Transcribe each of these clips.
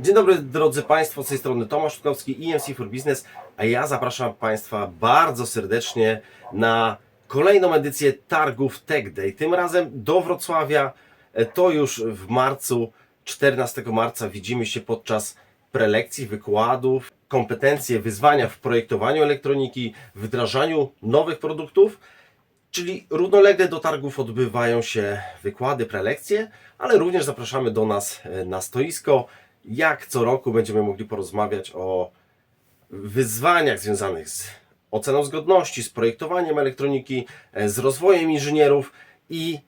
Dzień dobry drodzy Państwo, z tej strony Tomasz Szukowski, EMC for Business, a ja zapraszam Państwa bardzo serdecznie na kolejną edycję targów Tech Day. Tym razem do Wrocławia, E, to już w marcu, 14 marca widzimy się podczas prelekcji, wykładów, kompetencje, wyzwania w projektowaniu elektroniki, wdrażaniu nowych produktów. Czyli równolegle do targów odbywają się wykłady, prelekcje, ale również zapraszamy do nas e, na stoisko. Jak co roku będziemy mogli porozmawiać o wyzwaniach związanych z oceną zgodności, z projektowaniem elektroniki, e, z rozwojem inżynierów i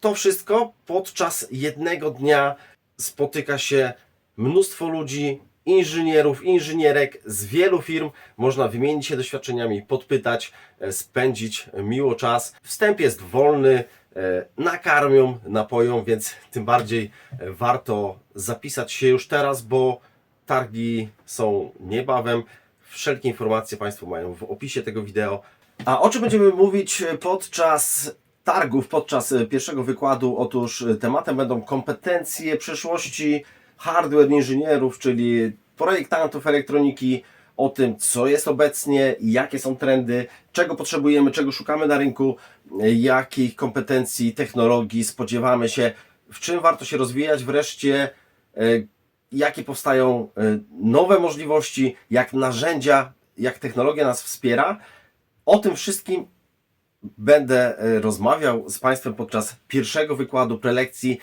to wszystko podczas jednego dnia spotyka się mnóstwo ludzi, inżynierów, inżynierek z wielu firm. Można wymienić się doświadczeniami, podpytać, e, spędzić miło czas. Wstęp jest wolny, nakarmią, napoją, więc tym bardziej e, warto zapisać się już teraz, bo targi są niebawem. Wszelkie informacje Państwo mają w opisie tego wideo. A o czym będziemy mówić podczas targów, podczas e, pierwszego wykładu? Otóż e, tematem będą kompetencje przyszłości hardware inżynierów, czyli projektantów elektroniki, o tym, co jest obecnie, jakie są trendy, czego potrzebujemy, czego szukamy na rynku, jakich kompetencji, technologii spodziewamy się, w czym warto się rozwijać, wreszcie e, jakie powstają e, nowe możliwości, jak narzędzia, jak technologia nas wspiera. O tym wszystkim będę e, rozmawiał z Państwem podczas pierwszego wykładu, prelekcji,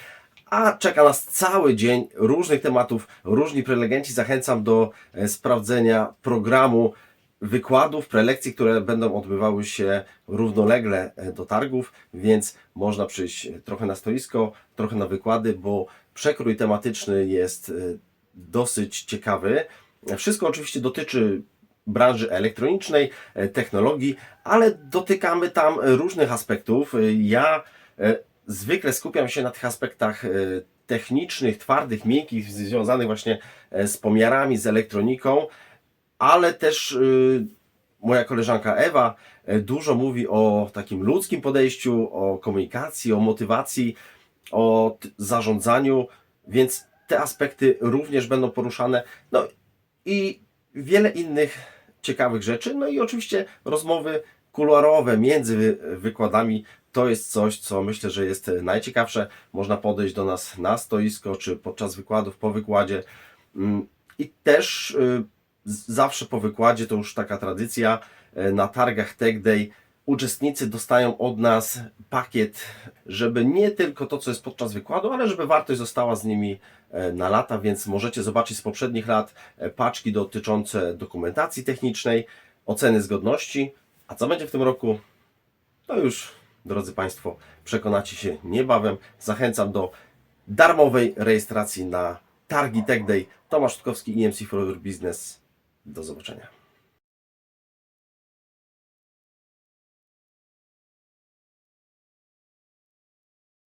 a czeka nas cały dzień różnych tematów, różni prelegenci. Zachęcam do e, sprawdzenia programu wykładów, prelekcji, które będą odbywały się równolegle e, do targów, więc można przyjść e, trochę na stoisko, trochę na wykłady, bo przekrój tematyczny jest dosyć ciekawy. Wszystko oczywiście dotyczy branży elektronicznej, technologii, ale dotykamy tam różnych aspektów. Ja zwykle skupiam się na tych aspektach e, technicznych, twardych, miękkich, związanych właśnie e, z pomiarami, z elektroniką, ale też y, moja koleżanka Ewa e, dużo mówi o takim ludzkim podejściu, o komunikacji, o motywacji, o zarządzaniu, więc te aspekty również będą poruszane. No i wiele innych ciekawych rzeczy. No i oczywiście rozmowy kuluarowe między wy- wykładami to jest coś, co myślę, że jest najciekawsze. Można podejść do nas na stoisko, czy podczas wykładów, po wykładzie. Mm, I też z- zawsze po wykładzie, to już taka tradycja, y, na targach Tech Day uczestnicy dostają od nas pakiet, żeby nie tylko to, co jest podczas wykładu, ale żeby wartość została z nimi e, na lata, więc możecie zobaczyć z poprzednich lat e, paczki dotyczące dokumentacji technicznej, oceny zgodności. A co będzie w tym roku? To już, drodzy Państwo, przekonacie się niebawem. Zachęcam do darmowej rejestracji na targi Tech Day. Tomasz Sztutkowski, EMC for Business. Do zobaczenia.